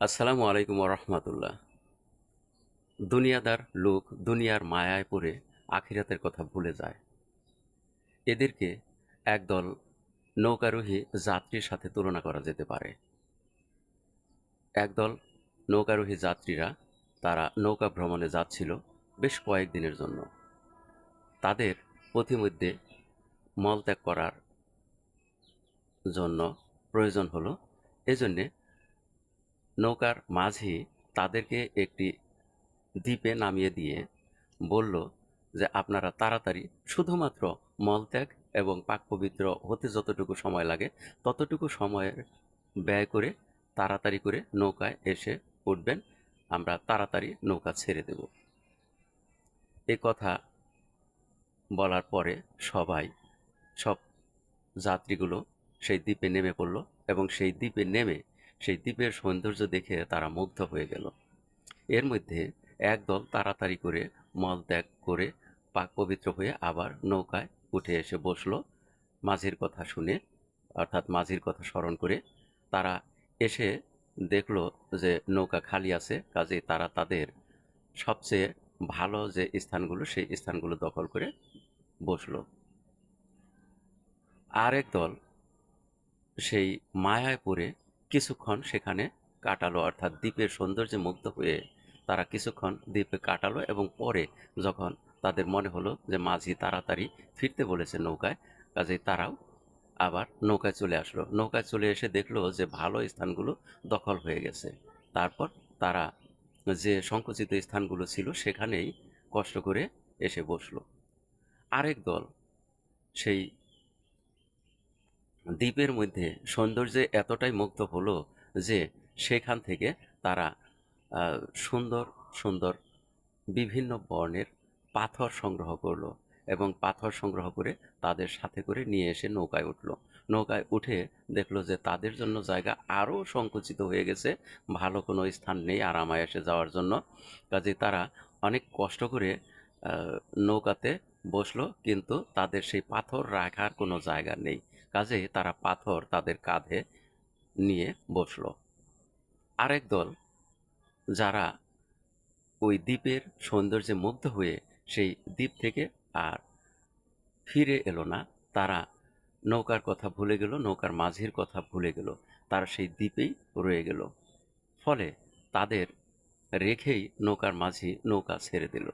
আসসালামু আলাইকুম রহমতুল্লাহ। দুনিয়াদার লোক দুনিয়ার মায়ায় পড়ে আখিরাতের কথা ভুলে যায়। এদেরকে একদল নৌকারোহী যাত্রীর সাথে তুলনা করা যেতে পারে। একদল নৌকারোহী যাত্রীরা তারা নৌকা ভ্রমণে যাচ্ছিল বেশ কয়েকদিনের জন্য। তাদের পথিমধ্যে মলত্যাগ করার জন্য প্রয়োজন হলো, এজন্যে নৌকার মাঝি তাদেরকে একটি দ্বীপে নামিয়ে দিয়ে বলল যে, আপনারা তাড়াতাড়ি শুধুমাত্র মলত্যাগ এবং পাক পবিত্র হতে যতটুকু সময় লাগে, ততটুকু সময়ের ব্যয় করে তাড়াতাড়ি করে নৌকায় এসে উঠবেন। আমরা তাড়াতাড়ি নৌকা ছেড়ে দেব। এ কথা বলার পরে সবাই, সব যাত্রীগুলো সেই দ্বীপে নেমে পড়ল এবং সেই দ্বীপে নেমে সেই দ্বীপের সৌন্দর্য দেখে তারা মুগ্ধ হয়ে গেল। এর মধ্যে একদল তাড়াতাড়ি করে মল ত্যাগ করে পাক পবিত্র হয়ে আবার নৌকায় উঠে এসে বসল। মাঝির কথা শুনে, অর্থাৎ মাঝির কথা স্মরণ করে তারা এসে দেখল যে নৌকা খালি আছে কাজে তারা তাদের সবচেয়ে ভালো যে স্থানগুলো, সেই স্থানগুলো দখল করে বসল। আরেক দল সেই মায়ায় পড়ে কিছুক্ষণ সেখানে কাটালো, অর্থাৎ দ্বীপের সৌন্দর্যে মুগ্ধ হয়ে তারা কিছুক্ষণ দ্বীপে কাটালো এবং পরে যখন তাদের মনে হলো যে মাঝি তাড়াতাড়ি ফিরতে বলেছে নৌকায়, কাজেই তারাও আবার নৌকায় চলে আসলো। নৌকায় চলে এসে দেখল যে ভালো স্থানগুলো দখল হয়ে গেছে। তারপর তারা যে সংকুচিত স্থানগুলো ছিল সেখানেই কষ্ট করে এসে বসল। আরেক দল সেই দ্বীপের মধ্যে সৌন্দর্যে এতটাই মুগ্ধ হলো যে সেখান থেকে তারা সুন্দর সুন্দর বিভিন্ন বর্ণের পাথর সংগ্রহ করল এবং পাথর সংগ্রহ করে তাদের সাথে করে নিয়ে এসে নৌকায় উঠল। নৌকায় উঠে দেখল যে তাদের জন্য জায়গা আরও সংকুচিত হয়ে গেছে, ভালো কোনো স্থান নেই আরামায় এসে যাওয়ার জন্য। কাজে তারা অনেক কষ্ট করে নৌকাতে বসল, কিন্তু তাদের সেই পাথর রাখার কোনো জায়গা নেই। কাজেই তারা পাথর তাদের কাঁধে নিয়ে বসল। আরেক দল, যারা ওই দ্বীপের সৌন্দর্যে মুগ্ধ হয়ে সেই দ্বীপ থেকে আর ফিরে এলো না, তারা নৌকার কথা ভুলে গেল, নৌকার মাঝির কথা ভুলে গেল, তারা সেই দ্বীপেই রয়ে গেল। ফলে তাদের রেখেই নৌকার মাঝি নৌকা ছেড়ে দিল।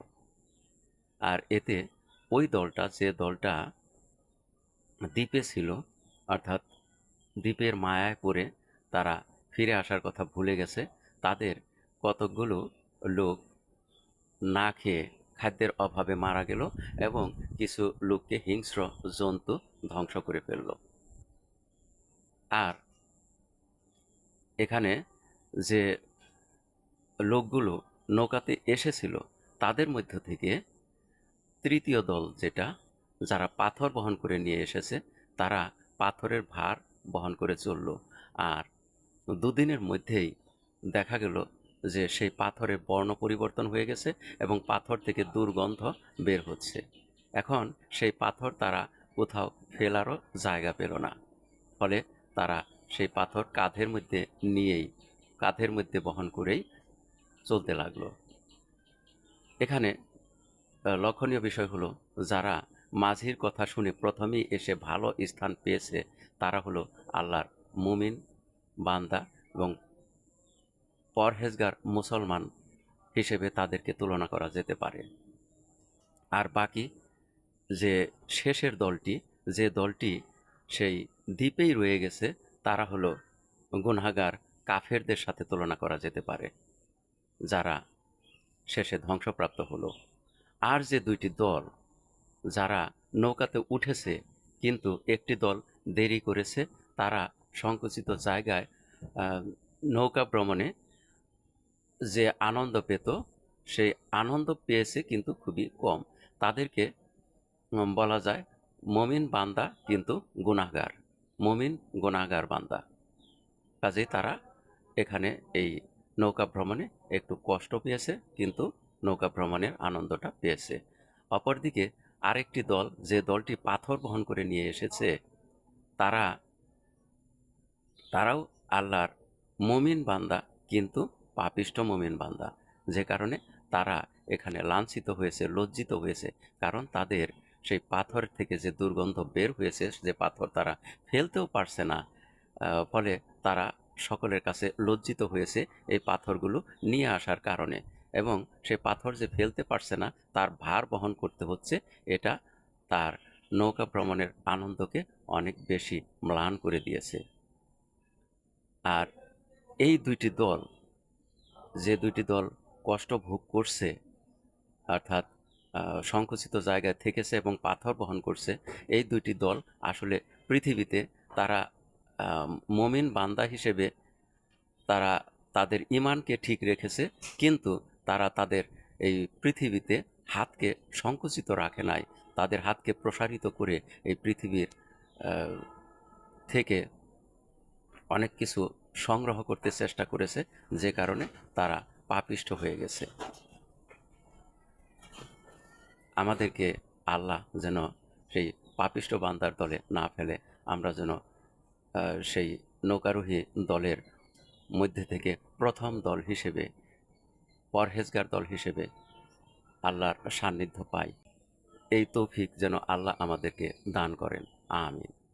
আর এতে ওই দলটা, যে দলটা দ্বীপে ছিল, অর্থাৎ দ্বীপের মায়ায় পড়ে তারা ফিরে আসার কথা ভুলে গেছে, তাদের কতকগুলো লোক না খেয়ে খাদ্যের অভাবে মারা গেল এবং কিছু লোককে হিংস্র জন্তু ধ্বংস করে ফেলল। আর এখানে যে লোকগুলো নৌকাতে এসেছিল, তাদের মধ্য থেকে তৃতীয় দল যেটা, যারা পাথর বহন করে নিয়ে এসেছে, তারা পাথরের ভার বহন করে চলল। আর দুদিনের মধ্যেই দেখা গেল যে সেই পাথরের বর্ণ পরিবর্তন হয়ে গেছে এবং পাথর থেকে দুর্গন্ধ বের হচ্ছে। এখন সেই পাথর তারা কোথাও ফেলারও জায়গা পেল না। ফলে তারা সেই পাথর কাঁধের মধ্যে নিয়েই, কাঁধের মধ্যে বহন করেই চলতে লাগল। এখানে লক্ষণীয় বিষয় হলো যারা মাঝির কথা শুনে প্রথমেই এসে ভালো স্থান পেয়েছে, তারা হলো আল্লাহর মুমিন বান্দা এবং পরহেজগার মুসলমান হিসেবে তাদেরকে তুলনা করা যেতে পারে। আর বাকি যে শেষের দলটি, যে দলটি সেই দ্বীপেই রয়ে গেছে, তারা হলো গুনাগার কাফেরদের সাথে তুলনা করা যেতে পারে, যারা শেষে ধ্বংসপ্রাপ্ত হলো। আর যে দুইটি দল যারা নৌকাতে উঠেছে, কিন্তু একটি দল দেরি করেছে, তারা সংকুচিত জায়গায় নৌকা ভ্রমণে যে আনন্দ পেত, সেই আনন্দ পেয়েছে কিন্তু খুবই কম। তাদেরকে বলা যায় মমিন বান্দা কিন্তু গুণাগার মমিন গুণাগার বান্দা। কাজেই তারা এখানে এই নৌকা ভ্রমণে একটু কষ্ট পেয়েছে, কিন্তু নৌকা ভ্রমণের আনন্দটা পেয়েছে। অপরদিকে আরেকটি দল যে দলটি পাথর বহন করে নিয়ে এসেছে, তারা, তারাও আল্লাহর মুমিন বান্দা কিন্তু পাপিষ্ট মুমিন বান্দা। যে কারণে তারা এখানে লাঞ্ছিত হয়েছে, লজ্জিত হয়েছে, কারণ তাদের সেই পাথর থেকে যে দুর্গন্ধ বের হয়েছে, যে পাথর তারা ফেলতেও পারছে না ফলে তারা সকলের কাছে লজ্জিত হয়েছে এই পাথরগুলো নিয়ে আসার কারণে। এবং সে পাথর যে ফেলতে পারছে না, তার ভার বহন করতে হচ্ছে, এটা তার নৌকা ভ্রমণের আনন্দকে অনেক বেশি ম্লান করে দিয়েছে। আর এই দুইটি দল, যে দুইটি দল কষ্ট ভোগ করছে, অর্থাৎ সংকুচিত জায়গায় থেকেছে এবং পাথর বহন করছে, এই দুইটি দল আসলে পৃথিবীতে তারা মমিন বান্দা হিসেবে তারা তাদের ইমানকে ঠিক রেখেছে, কিন্তু তারা তাদের এই পৃথিবীতে হাতকে সংকুচিত রাখে নাই। তাদের হাতকে প্রসারিত করে এই পৃথিবীর থেকে অনেক কিছু সংগ্রহ করতে চেষ্টা করেছে, যে কারণে তারা পাপিষ্ট হয়ে গেছে। আমাদেরকে আল্লাহ যেন সেই পাপিষ্ট বান্দার দলে না ফেলে, আমরা যেন সেই নৌকারোহী দলের মধ্যে থেকে প্রথম দল হিসেবে পরহেজগার দল হিসেবে আল্লাহর সান্নিধ্য পাই এই তৌফিক যেন আল্লাহ আমাদেরকে দান করেন। আমিন।